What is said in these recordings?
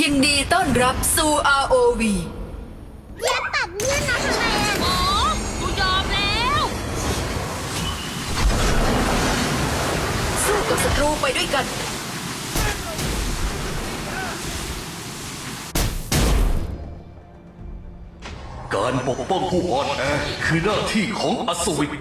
ยินดีต้อนรับสู่ ROV อย่าตัดเงื่อนนะทำไมอะอ๋อกูยอมแล้ว สู้กับศัตรูไปด้วยกัน การปกป้องผู้อ่อนแอคือหน้าที่ของอัศวิน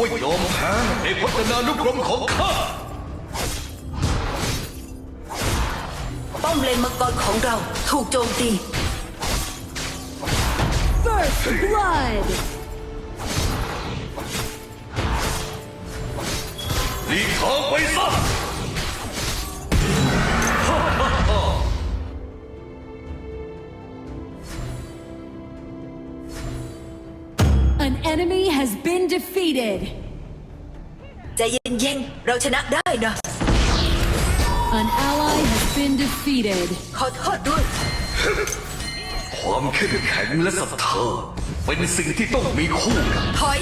มีคำว่ายอมแพ้ในพจนานุกรมของข้า ป้อมเลนมังกรของเราถูกโจมตี First blood. หลีกทางไปซะ been defeated. ใจเย็นๆ เราชนะได้นะ An ally has been defeated. ขอโทษด้วย ความเข้มแข็งและศรัทธาเป็นสิ่งที่ต้องมีคู่กันถอย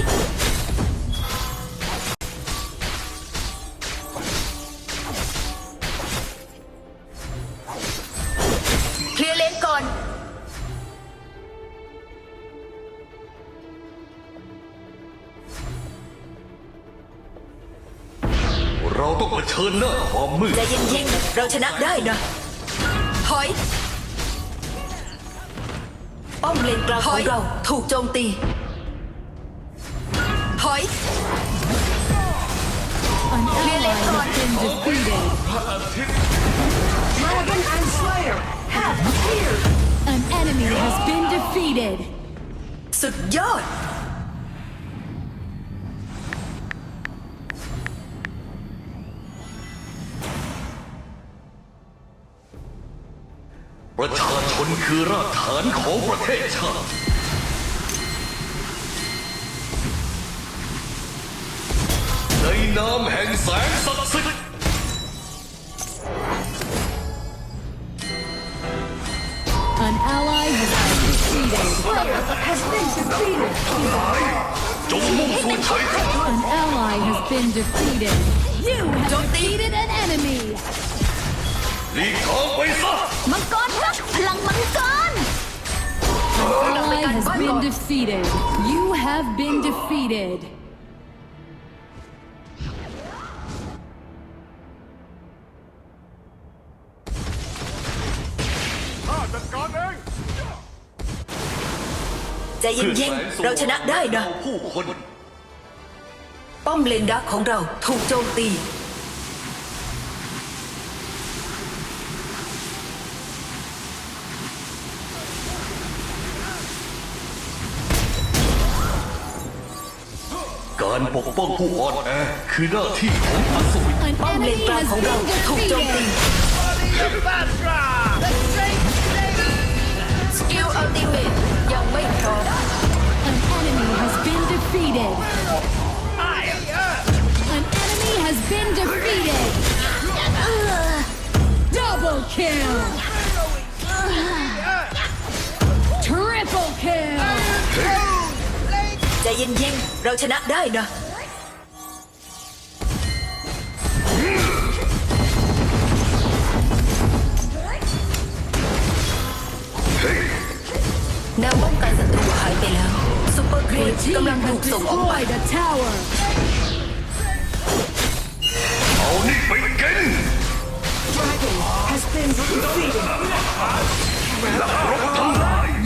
เราต้องเผชิญหน้าความมืดใจเย็นๆ เราชนะได้นะ ถอย ป้อมเลนกลางของเราถูกโจมตี ถอย An ally has been defeated. An enemy has been defeated. สุดยอด คือรากฐานของประเทศชาติในนามแห่งแสงศักดิ์สิทธิ์ An ally has been defeated. จงมุ่งสู่ชัยชนะ An ally has been defeated. You have defeated an enemy. หลีกทางไปซะมังกรรักพลังมังกร An ally has been defeated. You have been defeated. ใจเพื่อเย็นแสงสๆเราชนะได้นะผู้คน ป้อมเลนดักของเราถูกโจมตี การปกป้องผู้อ่อนแอคือหน้าที่ของอัศวิน An ป้อมเลน enemy กลาง has ของเรา been ถูกโจมตี defeated. สกิลอัลติเมตยังไม่พร้อม An enemy has been defeated. An enemy has been defeated. Double kill. เย็นๆ เราชนะได้นะ แนวป้องกันศัตรูหายไปแล้วซูเปอร์ครี Your ป team กำลังถู has กส่งออกไป destroyed a tower. เอานี่ไปกิน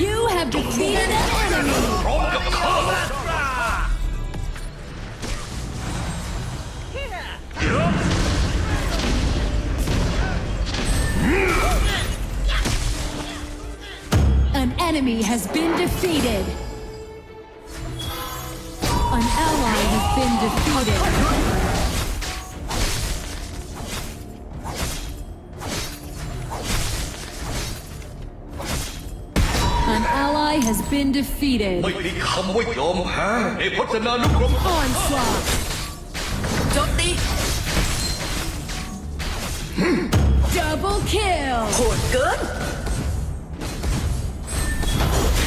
You have defeated an enemy. enemy has been defeated. An ally has been defeated. An ally has been defeated. ไม่มีคำว่ายอมแพ้ในพจนานุกรม Onslaught. โจมตี Double kill. โหดเกิน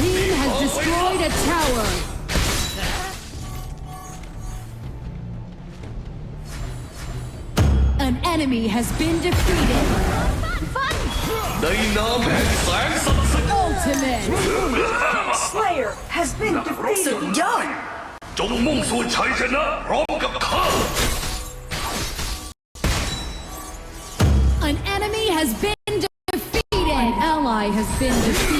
team has destroyed a tower. An enemy has been defeated. ในน้ำแห่งแสงศักดิ์สิทธิ์ Ultimate. Slayer has been defeated สุดยอด จงมุ่งสู่ชัยชนะพร้อมกับข้า An enemy has been defeated. An ally has been defeated.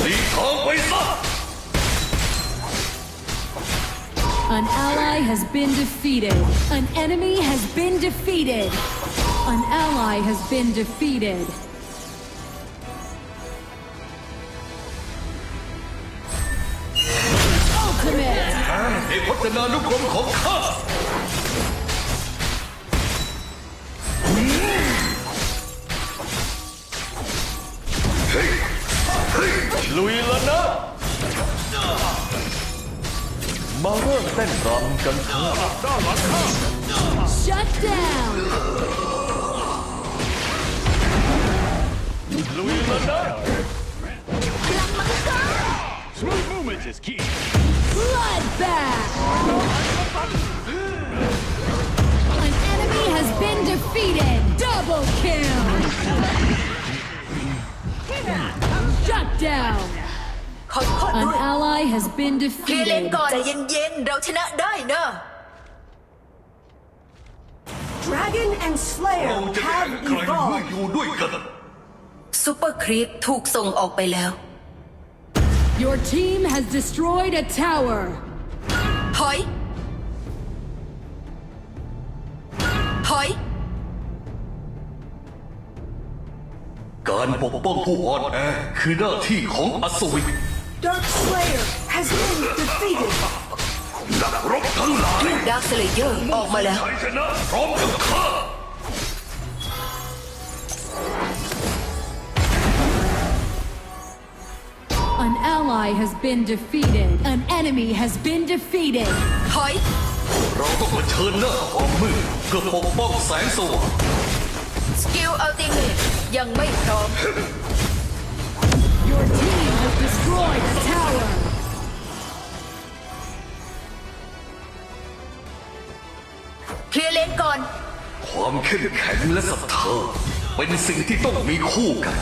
หลีกทางไปซะ An ally has been defeated. An enemy has been defeated. An ally has been defeated. ในพัฒนานุกรมของข้า เริ่มเต้นรำกันเถอะ Shut down. ลุยแล้วนะ Smooth movement is key. Bloodbath. An enemy has been defeated. Double kill. Shut down. ขอโทษ An ด้วย ally has been เคลียร์เลน defeated. ก่อนใจเย็นๆ เราชนะได้เนอะ Dragon and เรา Slayer จะแข่งใครเมื่ออยู่ด้วยกัน ซูเปอร์ครีปถูกส่งออกไปแล้ว Your team has destroyed a tower. ถอย ถอย การปกป้องผู้อ่อนแอคือหน้าที่ของอัศวิน Dark Slayer has been defeated นักรบทั้งหลายดาร์คสเลเยอร์ออกมาแล้วชัยชนะพร้อมกับข้า An ally has been defeated. An enemy has been defeated. ถอยเราต้องเผชิญหน้าความมืดเพื่อปกป้องแสงสว่างสกิลอัลติเมทยังไม่พร้อม ความเข้มแข็งและศรัทธาเป็นสิ่งที่ต้องมีคู่กัน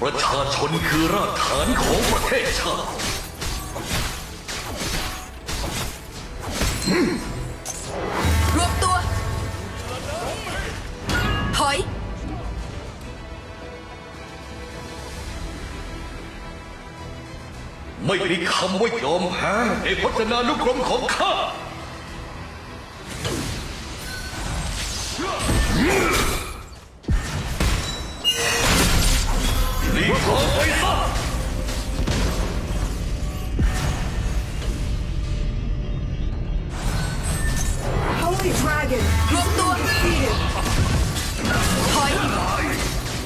ประชาชนคือรากฐานของประเทศชาติ ไม่มีคำว่ายอมแพ้ในพจนานุกรมของข้าหลีกทางไปซะ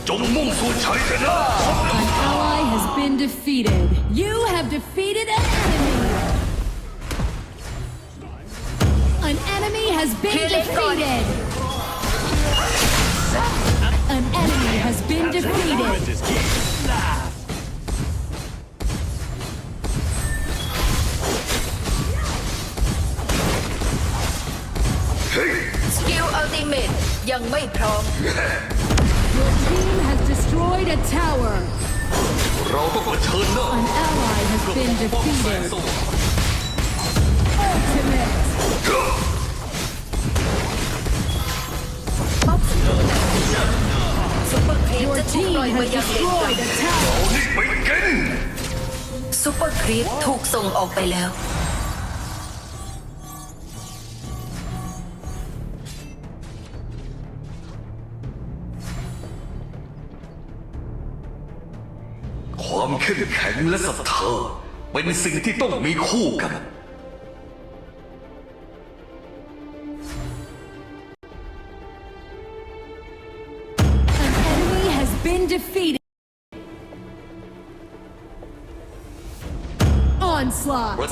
จงมุ่งสู่ชัยชนะ An ally has defeated. You have defeated an enemy. An enemy has been Kill it, God. defeated. An enemy has been defeated. Movement is key. สกิลอัลติเมตยังไม่พร้อม Your team has destroyed a tower. เราต้องเผชิญหน้า An ally has เพื่อ been ปกป้องแสง defeated. สว่าง Ultimate. ซุปเปอร์ครีป Your จะถูก team ปล่อยมา has ยังเลนกลาง destroyed a tower. นี่ไปกินซุปเปอร์ครีปถูกส่งออกไปแล้ว แข็งและศรัทธาเป็นสิ่งที่ต้องมีคู่กัน An enemy has been defeated. Onslaught. ประ